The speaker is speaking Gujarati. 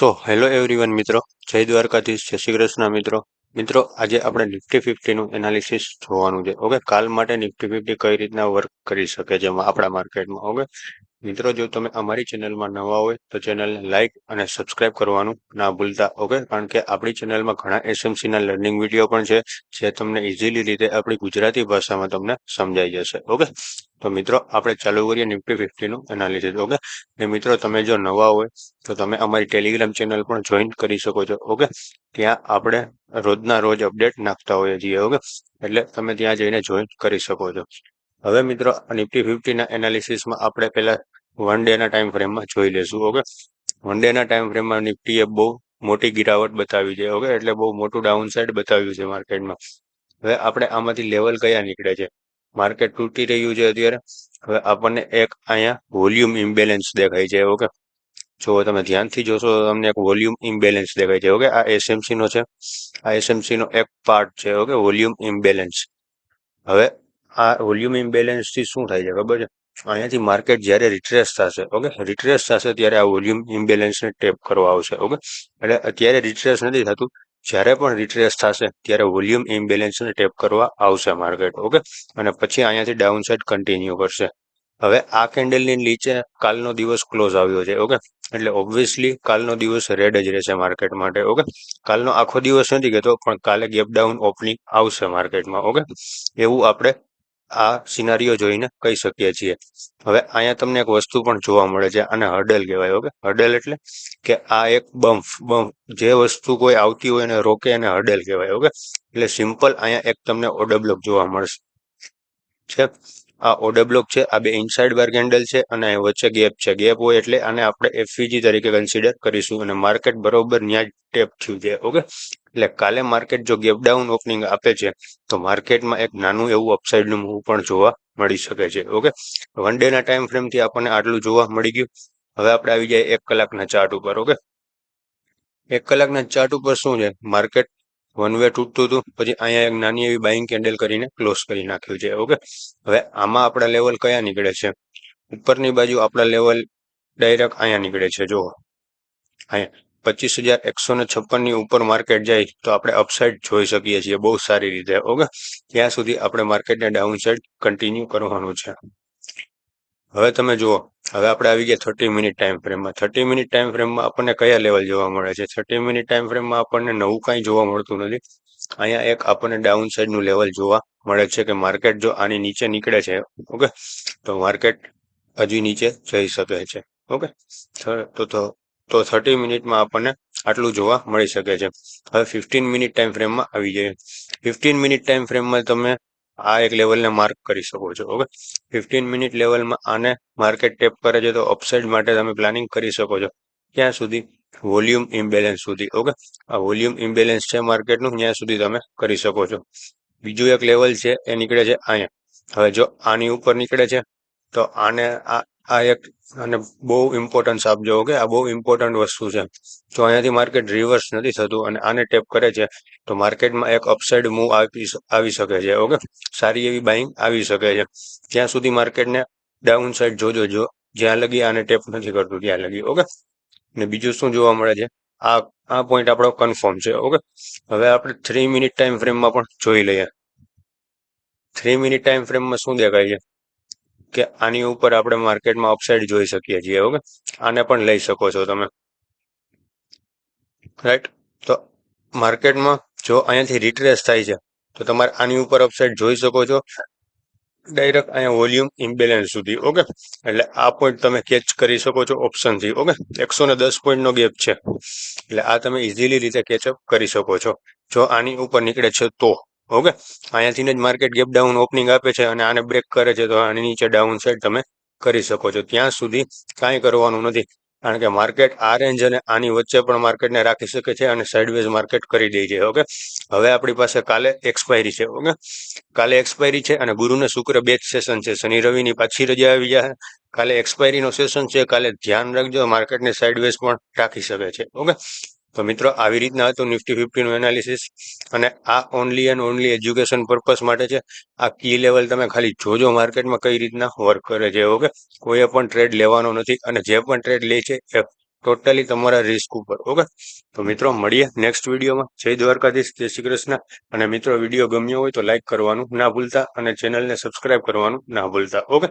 સો. હેલો એવરીવન મિત્રો. જય દ્વારકાધીશ, જય શ્રી કૃષ્ણ, મિત્રો. મિત્રો, આજે આપણે નિફ્ટી ફિફ્ટીનું એનાલિસિસ જોવાનું છે, ઓકે? કાલ માટે નિફ્ટી ફિફ્ટી કઈ રીતના વર્ક કરી શકે છે આપણા માર્કેટમાં ઓકે? મિત્રો, જો તમે અમારી ચેનલમાં નવા હોય, તો ચેનલને લાઇક અને સબસ્ક્રાઇબ કરવાનું ના ભૂલતા, ઓકે? કારણ કે આપણી ચેનલમાં ઘણા એસએમસીના લર્નિંગ વીડિયો પણ છે, જે તમને ઇઝીલી રીતે આપણી ગુજરાતી ભાષામાં તમને સમજાઈ જશે, ઓકે? તો મિત્રો, આપણે ચાલુ કરીએ નિફ્ટી ફિફ્ટીનું એનાલિસિસ ઓકે? ને મિત્રો, તમે જો નવા હોય, તો તમે અમારી ટેલિગ્રામ ચેનલ પણ જોઈન કરી શકો છો, ઓકે? ત્યાં આપણે રોજના રોજ અપડેટ નાખતા હોઈએ છીએ, ઓકે? એટલે તમે ત્યાં જઈને જોઈન કરી શકો છો. હવે મિત્રો નિફ્ટી ફિફ્ટીના એનાલિસિસમાં આપણે પહેલા વન ડેના ટાઈમ ફ્રેમમાં જોઈ લેશું ઓકે વન ડેના ટાઈમ ફ્રેમમાં નિફ્ટીએ બહુ મોટી ગિરાવટ બતાવી છે ઓકે એટલે બહુ મોટું ડાઉન સાઇડ બતાવ્યું છે માર્કેટમાં હવે આપણે આમાંથી લેવલ કયા નીકળે છે? માર્કેટ તૂટી રહ્યું છે અત્યારે. હવે આપણને એક અહીંયા વોલ્યુમ ઇમ્બેલેન્સ દેખાય છે ઓકે જો તમે ધ્યાનથી જોશો, તમને એક વોલ્યુમ ઇમ્બેલેન્સ દેખાય છે ઓકે આ એસએમસી નો છે. આ એસએમસી નો એક પાર્ટ છે ઓકે વોલ્યુમ ઇમ્બેલેન્સ હવે આ વોલ્યુમ ઇમ્બેલેન્સથી શું થાય છે? ખબર છે? અહીંયાથી માર્કેટ જ્યારે રિટ્રેસ થશે ઓકે રિટ્રેસ થશે ત્યારે આ વોલ્યુમ ઇમ્બેલેન્સને ટેપ કરવા આવશે ઓકે એટલે અત્યારે રિટ્રેસ નથી થતું. જ્યારે પણ રિટ્રેસ થશે, ત્યારે વોલ્યુમ ઇમ્બેલેન્સને ટેપ કરવા આવશે માર્કેટ ઓકે અને પછી અહીંયાથી ડાઉન સાઇડ કન્ટિન્યુ કરશે. હવે આ કેન્ડલની નીચે કાલનો દિવસ ક્લોઝ આવ્યો છે ઓકે એટલે ઓબ્વિયસલી કાલનો દિવસ રેડ જ રહેશે માર્કેટ માટે ઓકે કાલનો આખો દિવસ નથી કહેતો પણ કાલે ગેપ ડાઉન ઓપનિંગ આવશે માર્કેટમાં ઓકે એવું આપણે આ સિનારીઓ જોઈને કહી શકીએ છીએ. હવે અહીંયા તમને એક વસ્તુ પણ જોવા મળે છે અને હર્ડલ કહેવાય, ઓકે? હર્ડલ એટલે કે આ એક બમ્પ બમ્પ, જે વસ્તુ કોઈ આવતી હોય એને રોકે એને હર્ડલ કહેવાય, ઓકે? એટલે સિમ્પલ અહીંયા એક તમને ઓડબ્લોક જોવા મળશે. છે? આ ઓર્ડર બ્લોક છે, આ બે ઇનસાઇડ બાર કેન્ડલ છે અને વચ્ચે ગેપ છે. ગેપ હોય એટલે આને આપણે એફવીજી તરીકે કન્સિડર કરીશું અને માર્કેટ બરોબર ન્યા ટેપ થયું છે ઓકે એટલે કાલે માર્કેટ જો ગેપ ડાઉન ઓપનિંગ આપે છે, તો માર્કેટમાં એક નાનું એવું અપસાઇડનું મૂવ પણ જોવા મળી શકે છે ઓકે વન ડેના ટાઈમ ફ્રેમથી આપણને આટલું જોવા મળી ગયું. હવે આપણે આવી જાય એક કલાકના ચાર્ટ ઉપર ઓકે એક કલાકના ચાર્ટ ઉપર શું છે? માર્કેટ વન વે તૂટતું હતું, પછી અહીંયા એક નાની એવી બાઇંગ કેન્ડલ કરીને ક્લોઝ કરી નાખ્યું છે ઓકે હવે આમાં આપણા લેવલ કયા નીકળે છે? ઉપરની બાજુ આપણા લેવલ ડાયરેક્ટ અહીંયા નીકળે છે જો અહીંયા પચીસ હજાર એકસો ને છપ્પનની ઉપર માર્કેટ જાય તો આપણે અપસાઇડ જોઈ શકીએ છીએ બહુ સારી રીતે ઓકે ત્યાં સુધી આપણે માર્કેટને ડાઉન સાઈડ કન્ટિન્યુ કરવાનું છે. હવે તમે જુઓ, હવે આપણે આવી ગયા થર્ટી મિનિટ ટાઈમ ફ્રેમમાં થર્ટી મિનિટ ટાઈમ ફ્રેમમાં આપણને કયા લેવલ જોવા મળે છે? થર્ટી મિનિટ ટાઈમ ફ્રેમમાં આપણને નવું કાંઈ જોવા મળતું નથી. અહીંયા એક આપણને ડાઉન સાઈડનું લેવલ જોવા મળે છે કે માર્કેટ જો આની નીચે નીકળે છે, ઓકે? તો માર્કેટ હજી નીચે જઈ શકે છે, ઓકે? તો તો થર્ટી મિનિટમાં આપણને આટલું જોવા મળી શકે છે. હવે ફિફ્ટીન મિનિટ ટાઈમ ફ્રેમમાં આવી જાય ફિફ્ટીન મિનિટ ટાઈમ ફ્રેમમાં તમે આ એક લેવલને માર્ક કરી શકો છો ઓકે ફિફ્ટીન મિનિટ લેવલમાં આને માર્કેટ ટેપ કરે છે તો અપસાઇડ માટે તમે પ્લાનિંગ કરી શકો છો. ક્યાં સુધી? વોલ્યુમ ઇમ્બેલેન્સ સુધી ઓકે આ વોલ્યુમ ઇમ્બેલેન્સ છે માર્કેટનું ત્યાં સુધી તમે કરી શકો છો. બીજું એક લેવલ છે, એ નીકળે છે અહીંયા. હવે જો આની ઉપર નીકળે છે તો આને આ એક અને બહુ ઇમ્પોર્ટન્સ આપજો ઓકે આ બહુ ઇમ્પોર્ટન્ટ વસ્તુ છે. તો અહીંયાથી માર્કેટ રિવર્સ નથી થતું અને આને ટેપ કરે છે, તો માર્કેટમાં એક અપસાઇડ મૂવ આવી શકે છે, ઓકે? સારી એવી બાઇંગ આવી શકે છે. ત્યાં સુધી માર્કેટને ડાઉન સાઇડ જોજો, જો જ્યાં લગી આને ટેપ નથી કરતું, ત્યાં લગી, ઓકે? ને બીજું શું જોવા મળે છે? આ આ પોઈન્ટ આપણો કન્ફર્મ છે, ઓકે? હવે આપણે થ્રી મિનિટ ટાઈમ ફ્રેમમાં પણ જોઈ લઈએ. થ્રી મિનિટ ટાઈમ ફ્રેમમાં શું દેખાય છે? કે આની ઉપર આપણે માર્કેટમાં અપસાઇડ જોઈ શકીએ છીએ ઓકે આને પણ લઈ શકો છો તમે. રાઈટ તો માર્કેટમાં જો અહીંયાથી રિટ્રેસ થાય છે, તો તમારે આની ઉપર અપસાઇડ જોઈ શકો છો. ડાયરેક્ટ અહીંયા વોલ્યુમ ઇમ્બેલેન્સ સુધી ઓકે એટલે આ પોઈન્ટ તમે કેચ કરી શકો છો ઓપ્શનથી ઓકે એકસો ને દસ પોઈન્ટનો ગેપ છે. એટલે આ તમે ઇઝીલી રીતે કેચઅપ કરી શકો છો. જો આની ઉપર નીકળે છે તો. ઓકે. અહીંયાથી જ માર્કેટ ગેપ ડાઉન ઓપનિંગ આપે છે અને આને બ્રેક કરે છે તો આની નીચે ડાઉન સાઈડ તમે કરી શકો છો. ત્યાં સુધી કાંઈ કરવાનું નથી. કારણ કે માર્કેટ આ રેન્જ અને આની વચ્ચે પણ માર્કેટને રાખી શકે છે અને સાઇડવેઝ માર્કેટ કરી દે છે. ઓકે. હવે આપણી પાસે કાલે એક્સપાયરી છે. ઓકે. કાલે એક્સપાયરી છે અને ગુરુને શુક્ર બે જ સેશન છે. શનિ રવિની પાછી રજા આવી જાય કાલે એક્સપાયરીનો સેશન છે. કાલે ધ્યાન રાખજો માર્કેટને સાઇડવેઝ પણ રાખી શકે છે. ઓકે. તો મિત્રો, આવી રીતના હતું નિફ્ટી ફિફ્ટીનું એનાલિસિસ અને આ only and only education purpose માટે છે. આ કી લેવલ તમે ખાલી જોજો માર્કેટમાં કઈ રીતના વર્ક કરે છે ઓકે કોઈએ પણ ટ્રેડ લેવાનો નથી અને જે પણ ટ્રેડ લે છે એ ટોટલી તમારા રિસ્ક ઉપર ઓકે તો મિત્રો, મળીએ નેક્સ્ટ વિડીયોમાં જય દ્વારકાધીશ, જય શ્રી કૃષ્ણ. અને મિત્રો વીડિયો ગમ્યો હોય તો લાઇક કરવાનું ના ભૂલતા અને ચેનલને સબસ્ક્રાઇબ કરવાનું ના ભૂલતા ઓકે